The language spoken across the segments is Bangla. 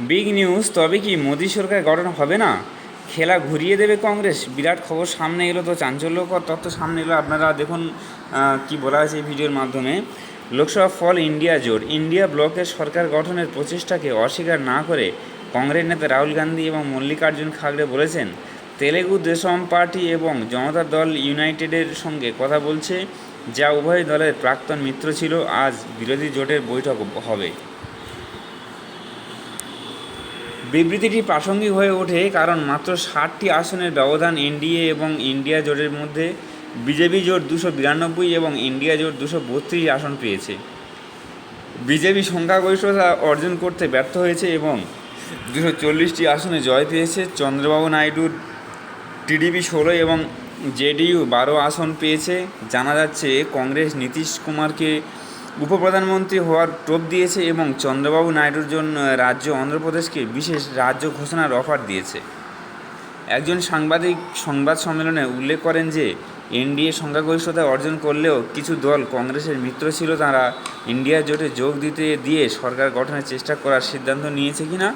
বিগ নিউজ, তবে কি মোদী সরকার গঠন হবে না? খেলা ঘুরিয়ে দেবে কংগ্রেস? বিরাট খবর সামনে এলো তো চাঞ্চল্যকর তথ্য সামনে এলো। আপনারা দেখুন কি বলা আছে এই ভিডিওর মাধ্যমে। লোকসভা ফল ইন্ডিয়া জোট। ইন্ডিয়া ব্লকের সরকার গঠনের প্রচেষ্টাকে অস্বীকার না করে কংগ্রেস নেতা রাহুল গান্ধী এবং মল্লিকার্জুন খাগড়ে বলেছেন, তেলেগু দেশম পার্টি এবং জনতা দল ইউনাইটেডের সঙ্গে কথা বলছে, যা উভয় দলের প্রাক্তন মিত্র ছিল। আজ বিরোধী জোটের বৈঠক হবে। বিবৃতিটি প্রাসঙ্গিক হয়ে ওঠে কারণ মাত্র ষাটটি আসনের ব্যবধান এনডিএ এবং ইন্ডিয়া জোটের মধ্যে বিজেপি জোট দুশো বিরানব্বই এবং ইন্ডিয়া জোট দুশো বত্রিশ আসন পেয়েছে। বিজেপি সংখ্যাগরিষ্ঠতা অর্জন করতে ব্যর্থ হয়েছে এবং দুশো চল্লিশটি আসনে জয় পেয়েছে। চন্দ্রবাবু নাইডুর টিডিপি ষোলো এবং জেডিইউ বারো আসন পেয়েছে। জানা যাচ্ছে, কংগ্রেস নীতিশ কুমারকে উপপ্রধানমন্ত্রী হওয়ার টোপ দিয়েছে এবং চন্দ্রবাবু নাইডুর জন্য রাজ্য অন্ধ্রপ্রদেশকে বিশেষ রাজ্য ঘোষণার অফার দিয়েছে। একজন সাংবাদিক সংবাদ সম্মেলনে উল্লেখ করেন যে, এনডিএ সংখ্যাগরিষ্ঠতা অর্জন করলেও কিছু দল কংগ্রেসের মিত্র ছিল, তারা ইন্ডিয়া জোটে যোগ দিতে দিয়ে সরকার গঠনের চেষ্টা করার সিদ্ধান্ত নিয়েছে কিনা?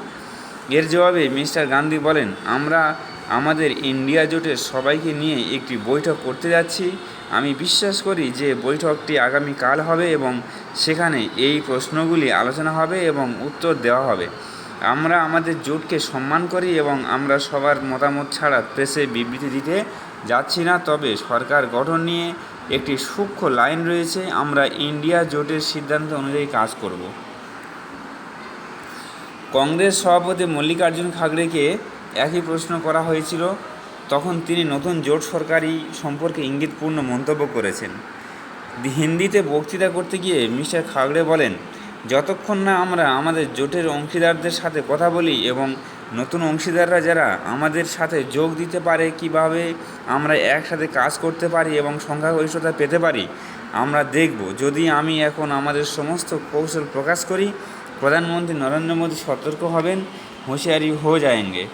এর জবাবে মিস্টার গান্ধী বলেন, আমরা আমাদের ইন্ডিয়া জোটের সবাইকে নিয়ে একটি বৈঠক করতে যাচ্ছি। আমি বিশ্বাস করি যে বৈঠকটি আগামীকাল হবে এবং সেখানে এই প্রশ্নগুলি আলোচনা হবে এবং উত্তর দেওয়া হবে। আমরা আমাদের জোটকে সম্মান করি এবং আমরা সবার মতামত ছাড়া প্রেসে বিবৃতি দিতে যাচ্ছি না। তবে সরকার গঠন নিয়ে একটি সূক্ষ্ম লাইন রয়েছে। আমরা ইন্ডিয়া জোটের সিদ্ধান্ত অনুযায়ী কাজ করব। কংগ্রেস সভাপতি মল্লিকার্জুন খাগড়েকে একই প্রশ্ন করা হয়েছিল, তখন তিনি নতুন জোট সরকারি সম্পর্কে ইঙ্গিতপূর্ণ মন্তব্য করেছেন। হিন্দিতে বক্তৃতা করতে গিয়ে মিস্টার খাগড়ে বলেন, যতক্ষণ না আমরা আমাদের জোটের অংশীদারদের সাথে কথা বলি এবং নতুন অংশীদাররা যারা আমাদের সাথে যোগ দিতে পারে, কীভাবে আমরা একসাথে কাজ করতে পারি এবং সংখ্যাগরিষ্ঠতা পেতে পারি, আমরা দেখব। যদি আমি এখন আমাদের সমস্ত কৌশল প্রকাশ করি, প্রধানমন্ত্রী নরেন্দ্র মোদী সতর্ক হবেন, হুঁশিয়ারি হয়ে যায়েঙ্গে।